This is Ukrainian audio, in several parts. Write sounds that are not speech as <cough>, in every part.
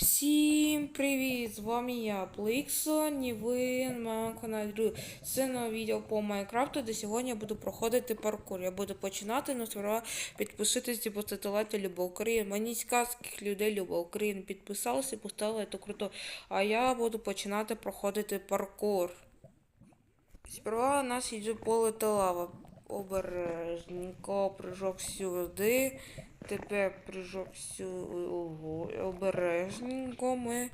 Всім привіт! З вами я, Пликсон, і ви на моєму каналі. Це нове відео по Майнкрафту, де сьогодні я буду проходити паркур. Я буду починати, але сперва підписуйтесь і поставити любов Україну. Мені сказких людей любов Україну підписалися і поставили це круто. А я буду починати проходити паркур. Сперва у нас йде поле та лава. Обережненько, прыжок сюди. Тепер прыжок сюди. Обережненько ми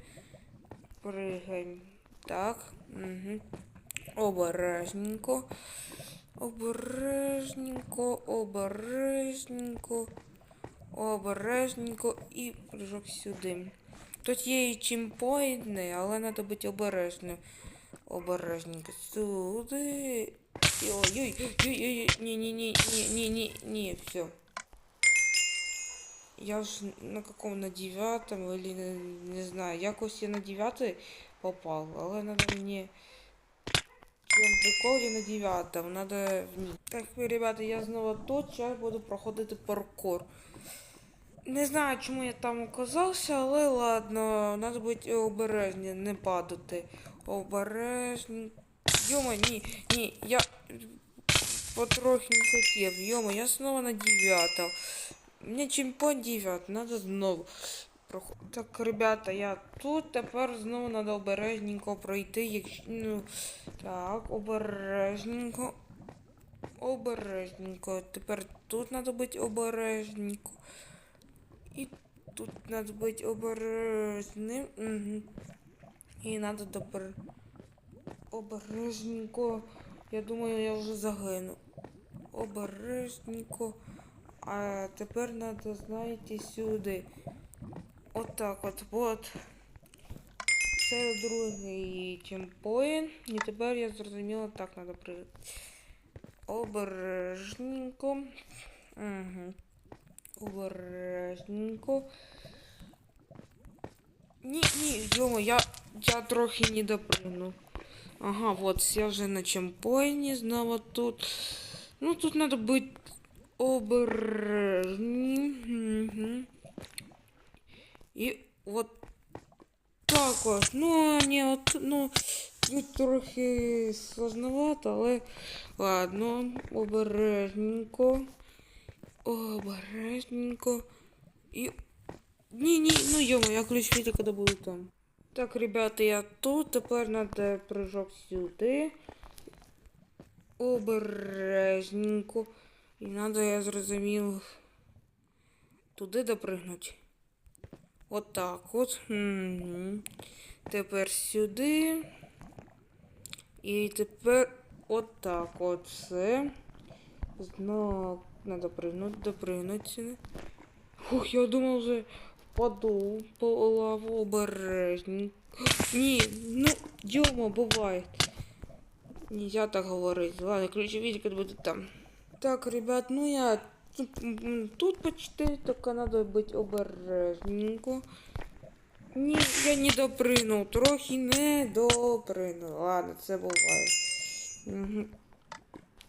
пригаємо. Так. Угу. Обережненько. Обережненько, обережненько. Обережненько і прыжок сюди. Тут є і чимпоїдне, але треба бути обережним. Обережненько сюди. Ой-ой-ой, не-не-не-не-не-не-не, все. Я ж на каком на девятом или на, не знаю, якось я на дев'ятий попав, але надо мені чому прикол я на дев'ятом, надо в ній. Так, ребята, я знову тут, зараз буду проходити паркур. Не знаю, чому я там оказався, але ладно, треба бути обережні, не падати. Обережні. Йома, ні, ні, я потрохи не хотів. Йома, я знову на дев'ятом. Чемпіон 9, надо знову. Так, ребята, я тут тепер знову треба обережненько пройти. Якщо, ну, так, обережненько. Обережненько. Тепер тут треба бути обережненько. І тут треба бути обережним. Угу. І треба добре. Обережненько. Я думаю, я вже загину. Обережненько. А тепер треба, знаєте, сюди. Отак от, от. Це другий чемпоін. І тепер я зрозуміла, так треба прийти. Обережненько. Угу. Обережненько. Ні, ні, йомо, я, я трохи не допрыгну. Ага, вот, я вже на чемпоїні знову тут. Ну, тут треба бути обережні. І от так ось. Ну, ні, от, ну, тут трохи сложновато, але ладно, обережненько. Обережненько. І. Ні, ні, ну йомо, я ключ видел, коли буду там. Так, ребята, я тут, тепер надо прыжок сюди. Обережненько. І надо, я зрозумів, туди допригнути. От так от. Угу. Тепер сюди. І тепер от так от все. Знову надо пригнути, допригнути сюди. Я думав вже впаду по лаву обережненько. Ні, ну, дьома, буває. Нельзя так говорить. Ладно, ключові коли буде там. Так, ребят, ну я тут, почти только надо быть обережненько. Ні, я не допринув, трохи не допринув. Ладно, це буває. Угу.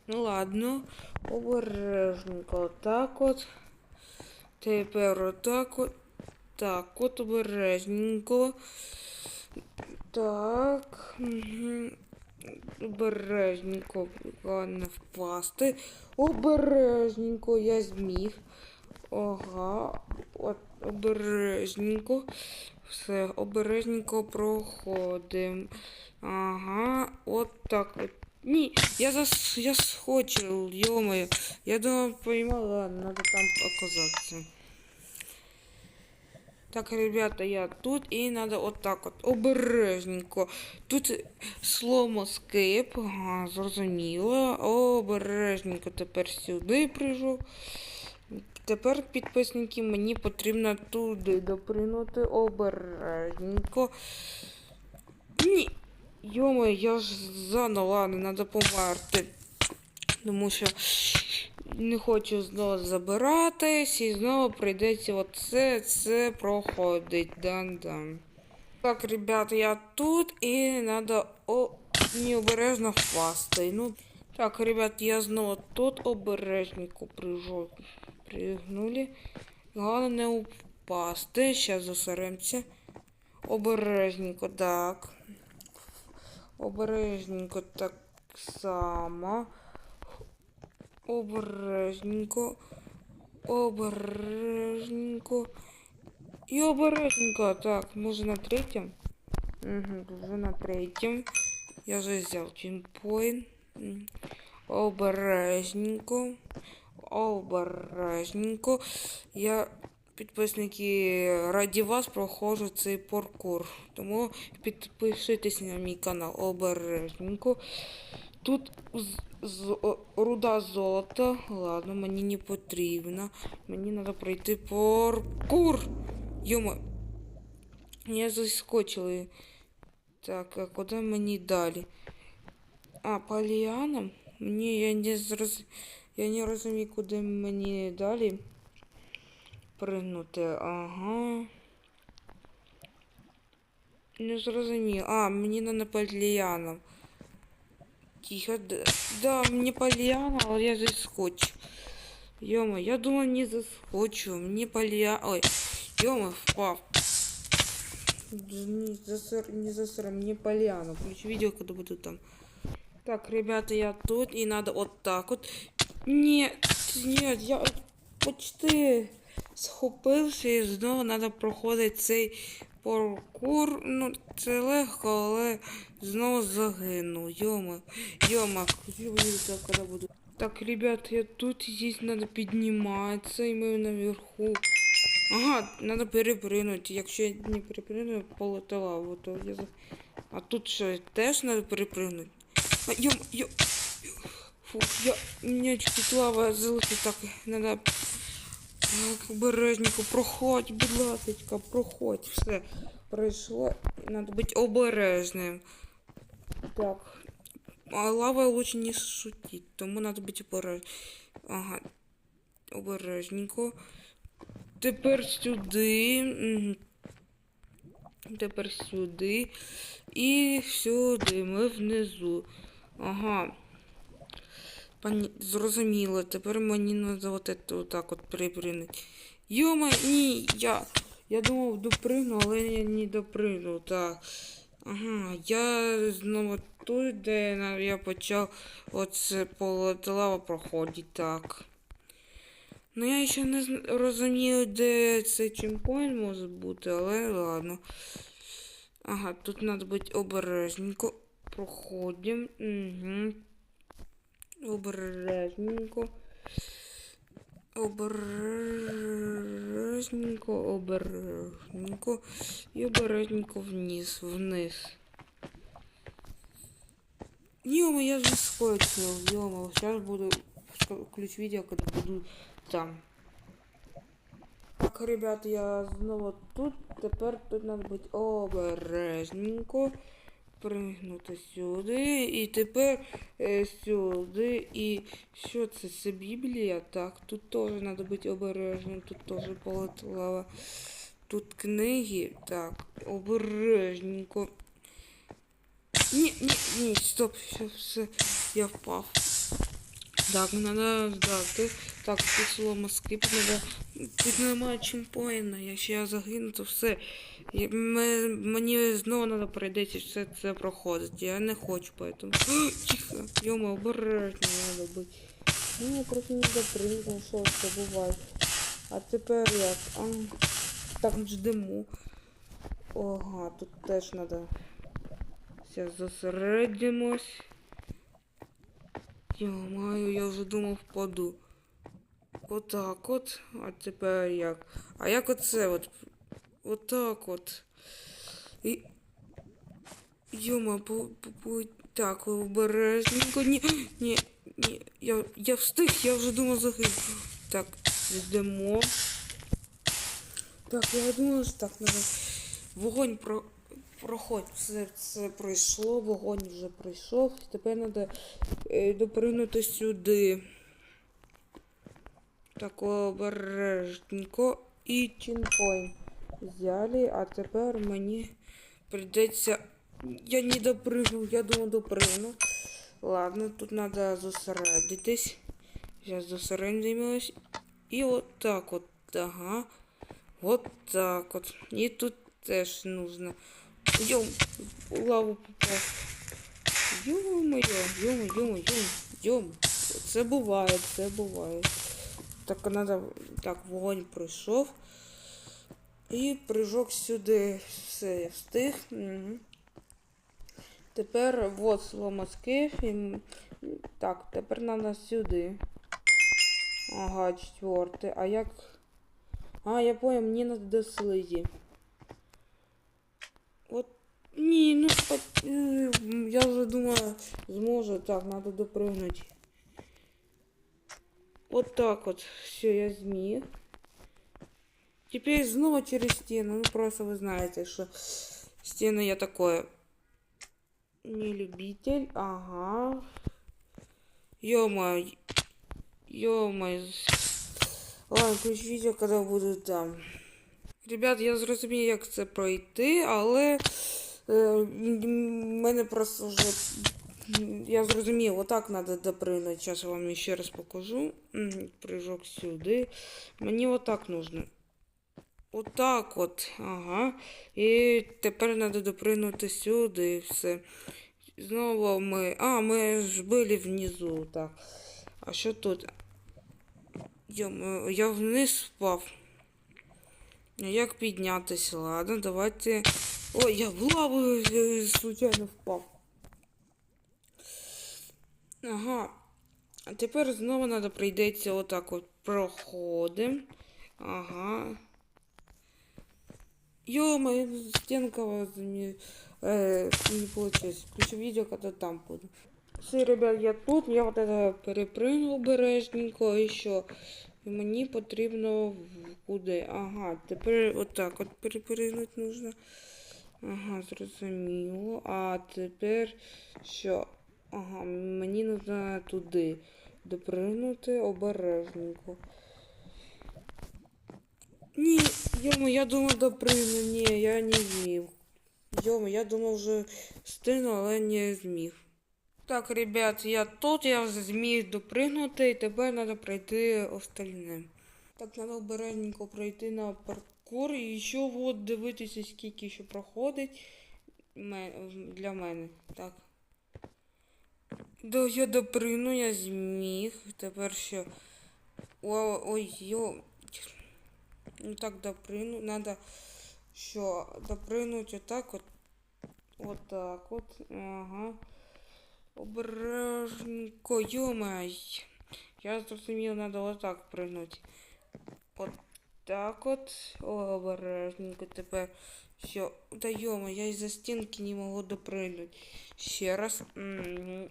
Ну ладно, обережненько отак от. Тепер отак от. Так, от обережненько. Так. Угу. Обережненько не впасти. Обережненько я зміг. Ага. От обережненько. Все, обережненько проходимо. Ага, от так от. Ні, я зас... я схочив, йомаю. Я думав, поймала, надо там оказатися. Так, ребята, я тут і надо вот так от обережненько. Тут сломо скип, ага, зрозуміло. Обережненько тепер сюди прийшов. Тепер, підписники, мені потрібно туди допринути обережненько. Ні. Йома, я ж заново, ладно, треба померти. Тому що не хочу знову забиратись і знову прийдеться оце це проходить. Дан-дан. Так, ребята, я тут і треба необережно впасти. Ну, так, ребят, я знову тут обережненько. Пригнули. Головне не впасти. Зараз засеремося. Обережненько, так. Обережненько так само. Обережненько. Обережненько. І обережненько. Так, може на третьому? Угу, вже на третьому. Я вже взяв чемпоін. Обережненько. Обережненько. Я, підписники, раді вас проходжу цей паркур. Тому підпишитесь на мій канал обережненько. Тут з, руда золота. Ладно, мені не потрібно. Мені треба пройти паркур. Йома. Я заскочила. Так, а куди мені далі? А, по ліанам? Мені я не зроз... Я не розумію, куди мені далі пригнути. Ага. Не зрозумів. А, мені на по ліанам. Тихо, да, да мені по ліанам, але я заскочу. Йома, я думала, не заскочу. Мені по ліанам... Ой, йома, впав. Не засор, не засор, мне поляну. Включи видео, когда буду там. Так, ребята, я тут, и надо вот так вот. Нет, нет, я почти схопився і знову треба проходити цей паркур. Ну, це легко, але знову загину. Йома, йома, когда буду. Так, ребята, я тут, здесь надо подниматься, и мы наверху. Ага, надо перепринути. Якщо я не переприну, полетела, вот я за... А тут що, теж надо перепринути? А, йом, йом, Фу, я... Меня чуть лава залишить, так, надо... Так, обережненько, проходь, будь ласочка, проходь, все. Пройшло, надо бути обережним. Так. А лава лучше не шутить, тому надо бути обережним. Ага. Обережненько. Тепер сюди. Тепер сюди. І сюди. Ми внизу. Ага. Пані... Зрозуміло. Тепер мені треба от це отак от припринути. Йома, ні, я. Я думав допригну, але я не допригнув. Так. Ага, я знову тут, де я почав оце полотелава проходити. Так. Ну я ще не розумію, де цей чемпоін може бути, але ладно. Ага, тут треба бути обережненько. Проходимо. Угу. Обережненько. Обережненько, обережненько. І обережненько вниз, вниз. Йома, я же скочил, йома, сейчас буду ключ видео, когда буду там. Так, ребят, я знову тут. Тепер тут треба бути обережненько. Пригнути сюди. І тепер е, сюди. І що це? Це Біблія? Так, тут теж треба бути обережним. Тут теж полетела. Тут книги. Так, обережненько. Ні, ні, ні, стоп, все, все, я впав. Так, надо ждати. Так, слома скип надо. Тут немає чемпоїна, якщо я загину, то все. Мені знову треба прийдеться все це проходити. Я не хочу, поэтому. <gasps> Тихо, йома, обережно треба бути. Ну, просто не допригну, що це буває. А тепер як? А, так, ждемо. Ага, тут теж треба. Зараз зосередимось. Йо-маю, я вже думав впаду. Отак от. А тепер як? А як оце от? Отак от. І... Йома, по... так, обережненько. Ні, ні, ні. Я, я встиг, я вже думав загинув. Так, йдемо. Так, я думала, що так надо. Вогонь про... проходь. Все це пройшло, вогонь вже пройшов. Тепер треба допригнути сюди. Так, обережненько. І чінпоінт взяли, а тепер мені прийдеться. Я не допригнув, я думав допригну. Ладно, тут треба зосередитись. Зараз зосередимось. І от так от. Ага. Вот так от. І тут теж нужно. Йом, в лаву попав. Йо-моє, йомо, йомо, йомо, йомо. Це буває, це буває. Так, надо. Так, вогонь пройшов. І прыжок сюди. Все, я встиг. Тепер вот сломаски. Так, тепер треба сюди. Ага, четвертий. А як. А, я понял, мені надо до слизі. От. Ні, ну е, я вже думаю, зможу. Так, надо допрыгнути. Вот так вот. Все, я зміг. Теперь снова через стену. Ну просто вы знаете, что стены я такое не любитель. Ага. Ё-моё. Ё-моё. Ладно, включу відео, коли буду там. Ребят, я зрозумію, як це пройти, але е, м- мене просто вже. м, Я зрозумів, отак треба допрыгнути. Зараз я вам ще раз покажу. М, Прыжок сюди. Мені отак нужно. Отак от. Ага. І тепер треба допрыгнути сюди. Все. Знову ми. А, ми ж були внизу. Так. А що тут? Йомо, я вниз впав. А Як піднятися? Ладно, давайте. Ой, я в лаву е, случайно впав. Ага. А тепер знову треба прийдеться отак от проходим. Ага. Ё-моё, стенка возьми. Э, не получилось. Включу видео, когда там буду. Все, ребят, я тут, я вот это перепрыгнув бережненько і що. І мені потрібно в- куди? Ага, тепер отак от перепригнути нужно. Ага, зрозуміло. А тепер що? Ага, мені нужно туди допригнути обережненько. Ні, йому, я думав допригну. Ні, я не зміг. Йому, я думав вже стину, але не зміг. Так, ребят, я тут, я вже зміг допригнути, і тепер треба пройти остальне. Так, треба обережненько пройти на паркур і ще от дивитися, скільки ще проходить для мене. Так. Да, я допригну, я зміг. Тепер ще. О, ой, йо. Ну так допрыгну. Надо що допрыгнуть отак от. Отак от. Ага. Обережненько, йомай. Я зрозумів, надо отак прыгнуть. От так от. О, обережненько тепер. Все. Да йома, я із-за стінки не можу допрыгнути. Ще раз.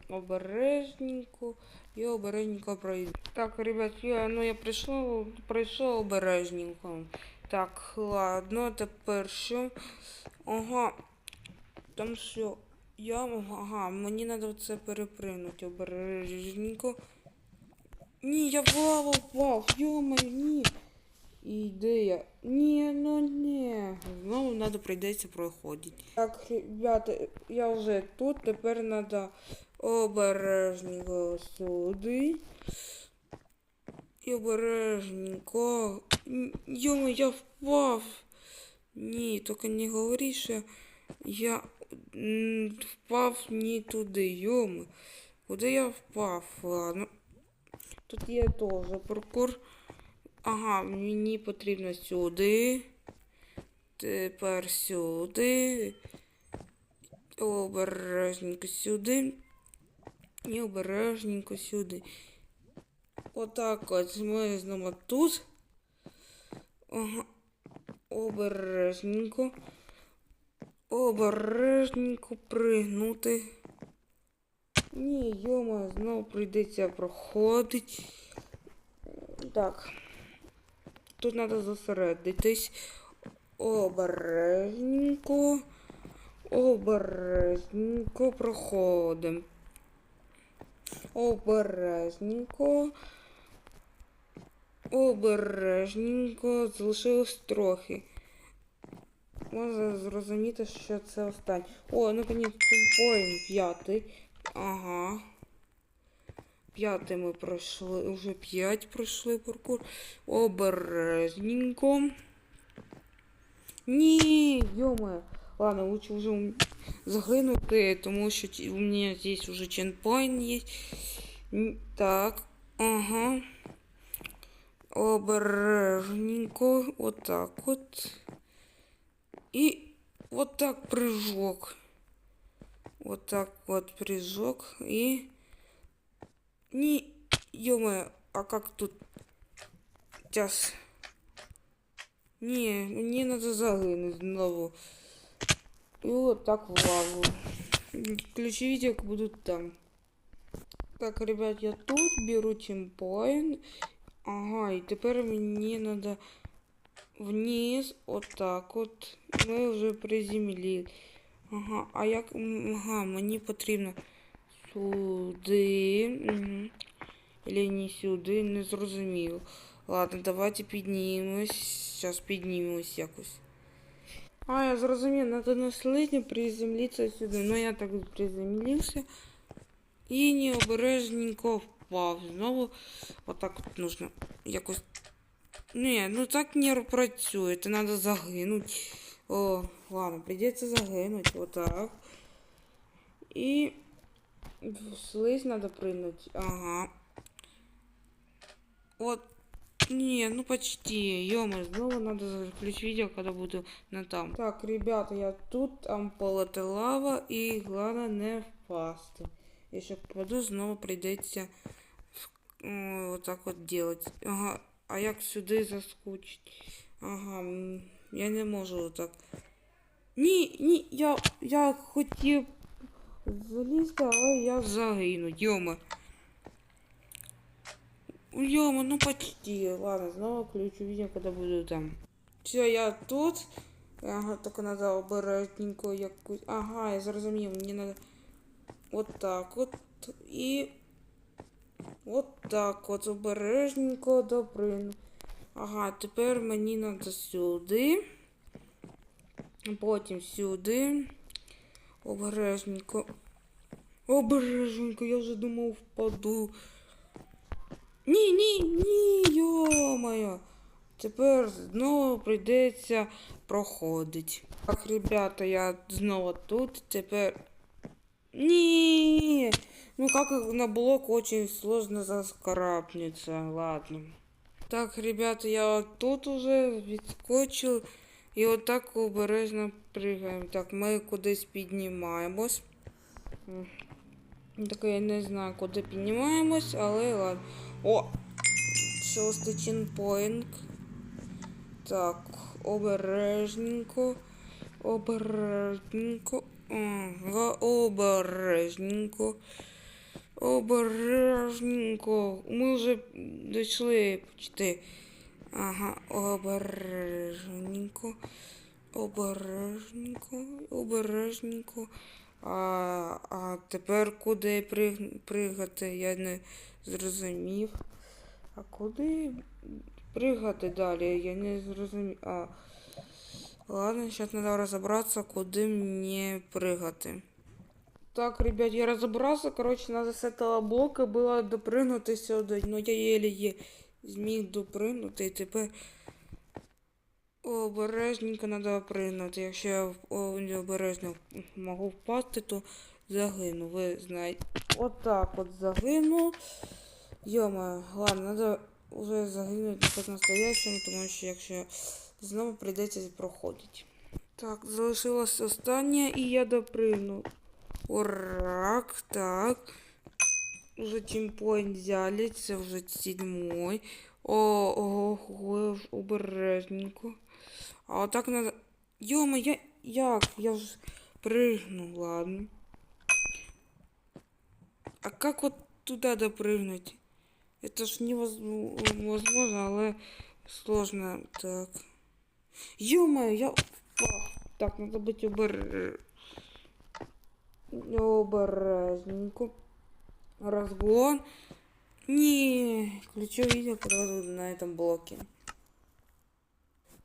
Обережненько. І обережненько пройду. Так, ребят, я, ну я прийшов, пройшов обережненько. Так, ладно, тепер що? Ага. Там що? Я, ага, мені треба це перепринути обережненько. Ні, я в лаву впав, йомаю, ні. І де? Ні, ну ні. Знову треба прийдеться проходити. Так, ребята, я вже тут, тепер треба обережненько сюди. І обережненько. Йома, я впав. Ні, тільки не говори, що я впав не туди, йома. Куди я впав? Ладно. Тут є теж паркур. Ага, мені потрібно сюди. Тепер сюди. Обережненько сюди. І обережненько сюди. Отак от ми знову тут. Ага. Обережненько. Обережненько пригнути. Ні, йома, знову прийдеться проходить. Так. Тут треба зосередитись. Обережненько. Обережненько проходимо. Обережненько. Обережненько. Залишилось трохи. Можна зрозуміти, що це останнє. О, наконець поїм п'ятий. Ага. П'ятий ми пройшли. Уже п'ять пройшли паркур. Обережненько. Ні, йома. Ладно, лучше вже загинути, тому що у мене здесь уже ченпоінт є. Так, ага. Обережненько, вот так вот. И вот так прыжок. Вот так вот прыжок. И... Не... ё а как тут... Сейчас... Не, мне надо загинуть знову. И вот так в лаву. Ключи видео будут там. Так, ребят, я тут беру тимпоинт. Ага, і тепер мені треба вниз, отак от. Ми вже приземлили. Ага, а як. м, Ага, мені потрібно Сюди. Или не сюди, не зрозуміло. Ладно, давайте піднімемось. Зараз піднімемось якось. А, я зрозумів, надо на слизні приземлитися сюди. Ну я так приземлився. І необережненько впав. Знову отак от нужно якось. Ні, ну так не працює. Це треба загинути. О, ладно, придеться загинути. Отак. І слизь надо прыгнуть. Ага. Вот. Не, ну почти. Ё снова надо включить видео, когда буду на там. Так, ребята, я тут, там полоти лава, і главное не впасти. Якщо впаду, знову прийдеться о, отак от делать. Ага, а як сюди заскочить? Ага, я не можу отак. Ні, ні, я, я хотів залізти, але я загину, йома. Йома, ну почти. Ладно, снова включу видео, когда буду там. Все, я тут. Ага, только надо обережненько якусь. Ага, я зрозумів, мені надо вот так от. І от так от обережненько доприну. Ага, тепер мені надо сюди. Потім сюди. Обережненько. Обережненько, я вже думав впаду. Ні, ні, ні, йо-моє. Тепер знову прийдеться проходить. Так, ребята, я знову тут. Тепер. Ні. Ну как на блок очень сложно заскарабниться. Ладно. Так, ребята, я вот тут уже відскочив. І отак обережно пригаємо. Так, ми кудись піднімаємось. Так я не знаю, куди піднімаємось, але ладно. О! Шостий чінпоінт. Так, обережненько. Обережненько. Ага, обережненько. Обережненько. Ми вже дійшли почти. Ага, обережненько. Обережненько. Обережненько. А, а тепер куди приг... пригати, я не зрозумів. А куди пригати далі? Я не зрозумів. А, ладно, сейчас надо разобраться, куди мені пригати. Так, ребят, я разобрался. Короче, надо с этого блока было допрыгнути сюди. Ну я еле зміг допрыгнути і тепер обережненько треба пригнути. Якщо я обережно можу впасти, то загину. Ви знаєте. Отак от загину. Йома, ладно, треба вже загинути по настоящему, тому що якщо знову прийдеться проходити. Так, залишилось останнє і я допригну. Урак, так. Уже чемпоинт взяли, це вже седьмой. О, ого, обережненько. А вот так надо... Йома, я... Як? Я ж прыгну, ладно. А как вот туда допрыгнуть? Это ж невозможно, але сложно. Так. Ё-моё, я... Так, надо быть обер... обережненько. Разгон. Не, ключевое видео продолжу на этом блоке.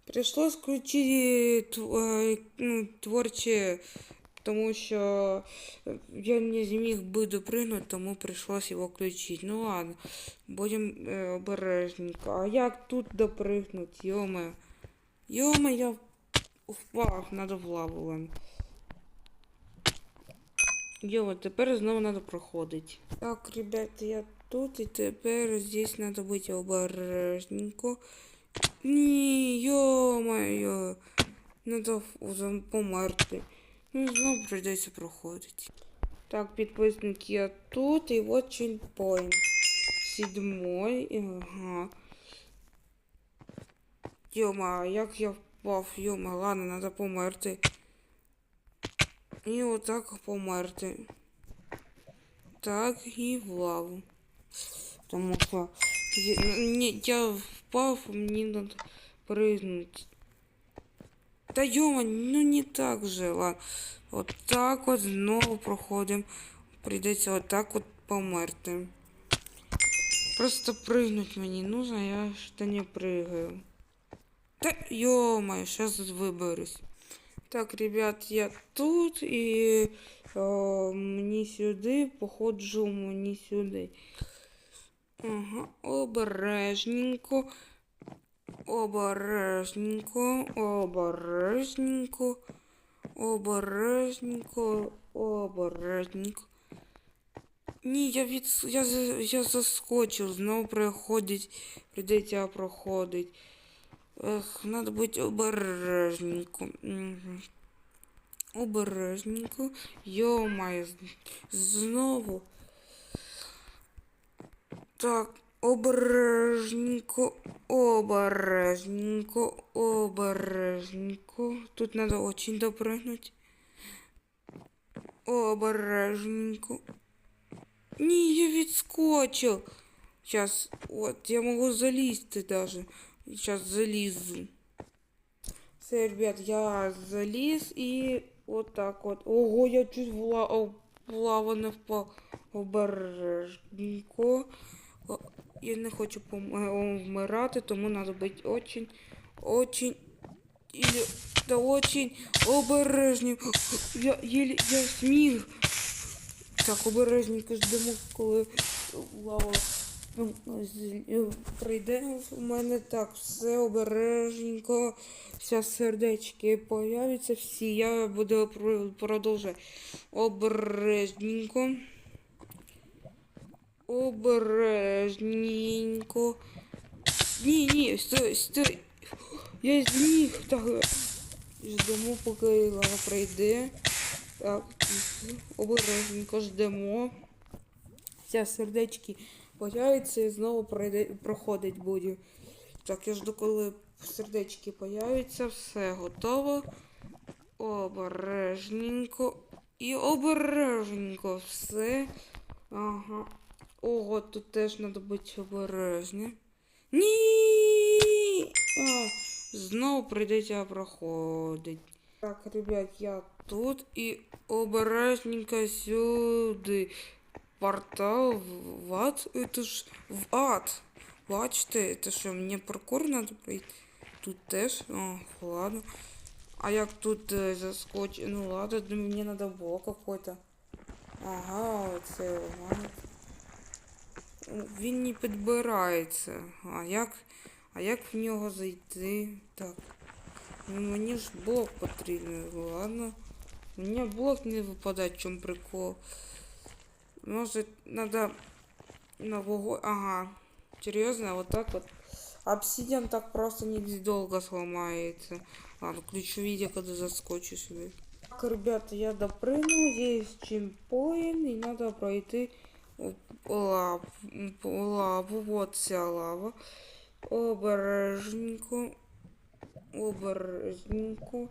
Пришлось включить ну, творче, тому що я не зміг би допригнути, тому прийшлось його включити. Ну ладно, будемо е, обережненько. А як тут допригнути? Йоме. Йоме, я впав, надо в лаву. Йо, тепер знову треба проходити. Так, ребята, я тут, і тепер здесь треба бути обережненько. Ні, йо-моє. Надо померти. Ну, знову прийдеться проходити. Так, підписники, я тут, і от чейнпоінт. Седьмой, ага. Йома, як я впав, йома, ладно, надо померти. І отак померти. Так, і в лаву. Тому що я, ні, я впав, мені надо прыгнути. Та йома, ну не так же, ладно. От так от знову проходимо. Прийдеться отак от померти. Просто прыгнуть мені нужно, я что не прыгаю. Да ё-моё, сейчас выберусь. Так, ребят, я тут і е, мені сюди, походжу мені сюди. Ага, обережненько. Обережненько, обережненько, обережненько, обережненько. Ні, я від... я, я заскочив, знову приходить, прийдеться проходить. Ех, надо бути обережненько. Обережненько. Йо-моє, знову. Так, обережненько, обережненько, обережненько. Тут надо очень допрыгнуть. Обережненько. Ні, я відскочив. Сейчас, вот, я могу залізти даже. Сейчас залізу. Все, ребят, я заліз і вот так вот. Ого, я чуть в, ла... о, в лаву не впав. Обережненько. Я не хочу е, вмирати, тому надо бути очень, очень, или, да очень обережним. Я, еле, я зміг. Так, обережненько ждемо, коли лава прийде у мене так, все обережненько. Зараз сердечки появляться всі. Я буду про- продовжувати. Обережненько. Обережненько. Ні, ні, стой, стой. Я зміг. Так, ждемо, поки лава прийде. Так, обережненько ждемо. Зараз сердечки появляться і знову пройде, проходить буде. Так, я жду, коли сердечки появляться, все готово. Обережненько. І обережненько все. Ага. Ого, тут теж треба бути обережним. Ні! А, знову прийдеться проходить. Так, ребят, я тут і обережненько сюди. Портал в- ад? Это ж в ад. Бачите, це що, мені паркур надо пройти? Тут теж? О, ладно. А як тут е, заскочить? Ну ладно, мені надо було какой-то. Ага, оце ладно. Він не підбирається. А як, а як в нього зайти? Так. Ну мені ж блок потрібен, ладно. Мені блок не випадає, в чому прикол. Может, надо на вогонь... Ага. Серьезно, вот так вот. Обсидиан так просто недолго сломается. Ладно, включу видео, когда заскочу сюда. Так, ребята, я допрыгнул. Есть чемпоин, и надо пройти э, лаву. лаву. Вот вся лава. Обережненько. Обережненько.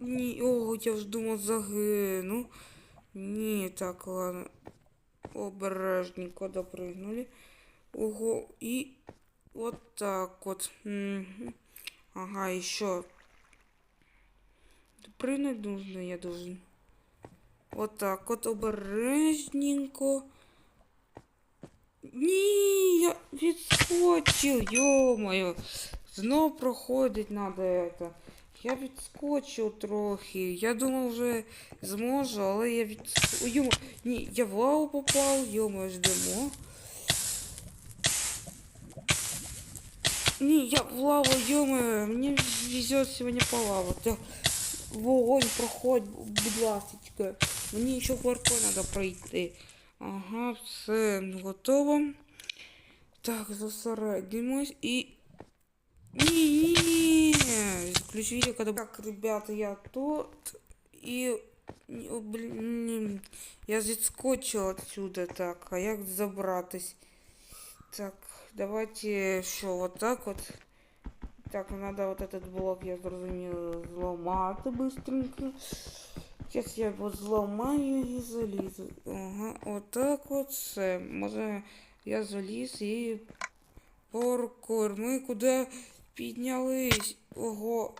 Ні, о, я ж думав загину. Ні, так, ладно. Обережненько допрыгнули. Ого, и вот так вот. Мгм. Ага, еще. Прыгнуть нужно, я должен. Вот так вот обережненько. Ні, я відскочив, йо-моє. Знов проходить надо это. Я відскочив трохи. Я думав вже зможу, але я відскочив. Йома, ні, я в лаву попав, йома, ждемо. Не, я в лаву, ё мне везет сегодня по лаву. Так, вогонь проходь, будь ласочка. Мені ще паркур треба пройти. Ага, все готово. Так, зосередимось і. Ні, ні, Включу відео, коли... Так, ребята, я тут. І... О, блін, я зіскочив отсюда, так, а як забратись? Так, давайте, що, вот так вот. Так, надо вот этот блок, я зрозумів, зламати быстренько. Сейчас я його зламаю і залізу. Ага, отак от все. Може я заліз і паркур. Ми куди Піднялись? Ого.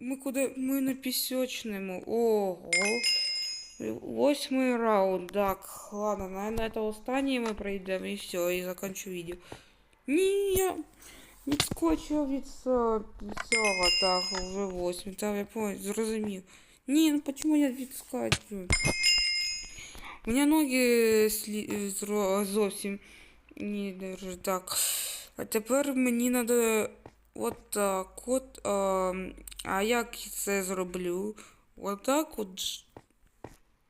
Ми куди? Ми на пісочному. Ого. Восьмий раунд. Так, ладно, наверное, это останній ми пройдемо і все, і закінчу відео. Ні, я відскочив від цього, так, вже восьмий. Так, я понял, зрозумів. Ні, ну почему я відскачу? У мене ноги слі... зовсім не держать. Так. А тепер мені треба от так от. А, як це зроблю? Отак От от.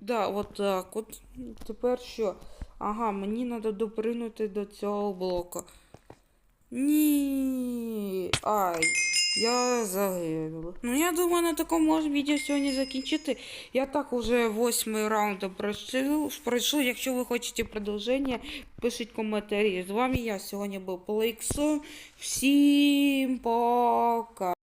Да, от так от. Тепер що? Ага, мені треба допринути до цього блока. Ні. Ай. Я загинула. Ну я думаю, на такому відео сьогодні закінчити. Я так уже восьмий раунд пройшов. Якщо ви хочете продовження, пишіть коментарі. З вами я сьогодні був Плейксон. Всім пока.